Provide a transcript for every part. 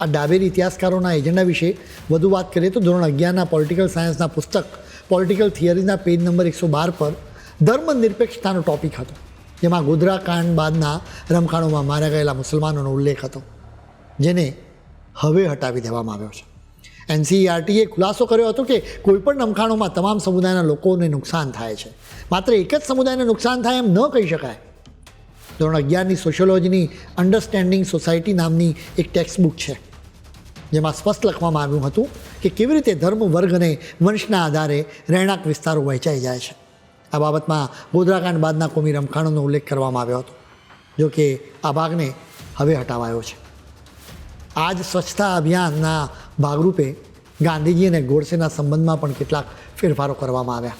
આ ડાબેરી ઇતિહાસકારોના એજન્ડા વિશે વધુ વાત કરીએ તો ધોરણ અગિયારના પોલિટિકલ સાયન્સના પુસ્તક પોલિટિકલ થિયરીના પેજ નંબર એકસો બાર પર ધર્મનિરપેક્ષતાનો ટોપિક હતો, જેમાં ગોધરા કાંડ બાદના રમખાણોમાં માર્યા ગયેલા મુસલમાનોનો ઉલ્લેખ હતો, જેને હવે હટાવી દેવામાં આવ્યો છે. એનસીઈઆરટીએ ખુલાસો કર્યો હતો કે કોઈપણ રમખાણોમાં તમામ સમુદાયના લોકોને નુકસાન થાય છે. માત્ર એક જ સમુદાયને નુકસાન થાય એમ ન કહી શકાય ધોરણ અગિયારની સોશિયોલોજીની અન્ડરસ્ટેન્ડિંગ સોસાયટી નામની એક ટેક્સ્ટ બુક છે. જેમાં સ્પષ્ટ લખવામાં આવ્યું હતું કે કેવી રીતે ધર્મ, વર્ગ અને વંશના આધારે રહેણાંક વિસ્તારો વહેંચાઈ જાય છે. આ બાબતમાં ગોધરાકાંડ બાદના કોમી રમખાણોનો ઉલ્લેખ કરવામાં આવ્યો હતો, જો કે આ ભાગને હવે હટાવાયો છે. આ જ સ્વચ્છતા અભિયાનના ભાગરૂપે ગાંધીજી અને ગોડસેના સંબંધમાં પણ કેટલાક ફેરફારો કરવામાં આવ્યા.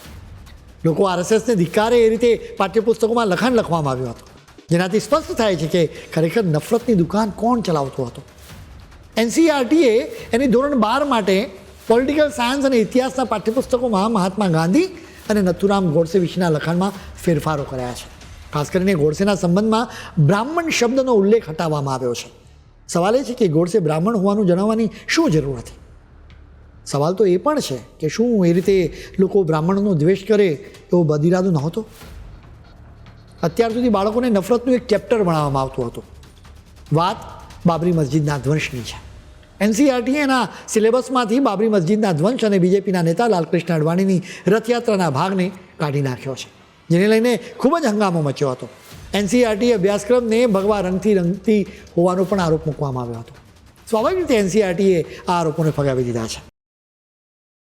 લોકો આરએસએસને ધિક્કારે એ રીતે પાઠ્યપુસ્તકોમાં લખાણ લખવામાં આવ્યું હતું. જેનાથી સ્પષ્ટ થાય છે કે ખરેખર નફરતની દુકાન કોણ ચલાવતો હતો? એનસીઆરટીએ એની ધોરણ બાર માટે પોલિટિકલ સાયન્સ અને ઇતિહાસના પાઠ્યપુસ્તકોમાં મહાત્મા ગાંધી અને નથુરામ ગોડસે વિશેના લખાણમાં ફેરફારો કર્યા છે. ખાસ કરીને ગોડસેના સંબંધમાં બ્રાહ્મણ શબ્દનો ઉલ્લેખ હટાવવામાં આવ્યો છે. સવાલ એ છે કે ગોડસે બ્રાહ્મણ હોવાનું જણાવવાની શું જરૂર હતી? સવાલ તો એ પણ છે કે શું એ રીતે લોકો બ્રાહ્મણનો દ્વેષ કરે એવો બદિરાદો નહોતો? અત્યાર સુધી બાળકોને નફરતનું એક ચેપ્ટર ભણાવવામાં આવતું હતું. વાત બાબરી મસ્જિદના ધ્વંસની છે. એનસીઆરટીએ એના સિલેબસમાંથી બાબરી મસ્જિદના ધ્વંસ અને બીજેપીના નેતા લાલકૃષ્ણ અડવાણીની રથયાત્રાના ભાગને કાઢી નાખ્યો છે, જેને લઈને ખૂબ જ હંગામો મચ્યો હતો. એનસીઆરટી અભ્યાસક્રમને ભગવા રંગથી રંગતી હોવાનો પણ આરોપ મૂકવામાં આવ્યો હતો. સ્વાભાવિક રીતે એનસીઆરટીએ આ આરોપોને ફગાવી દીધા છે.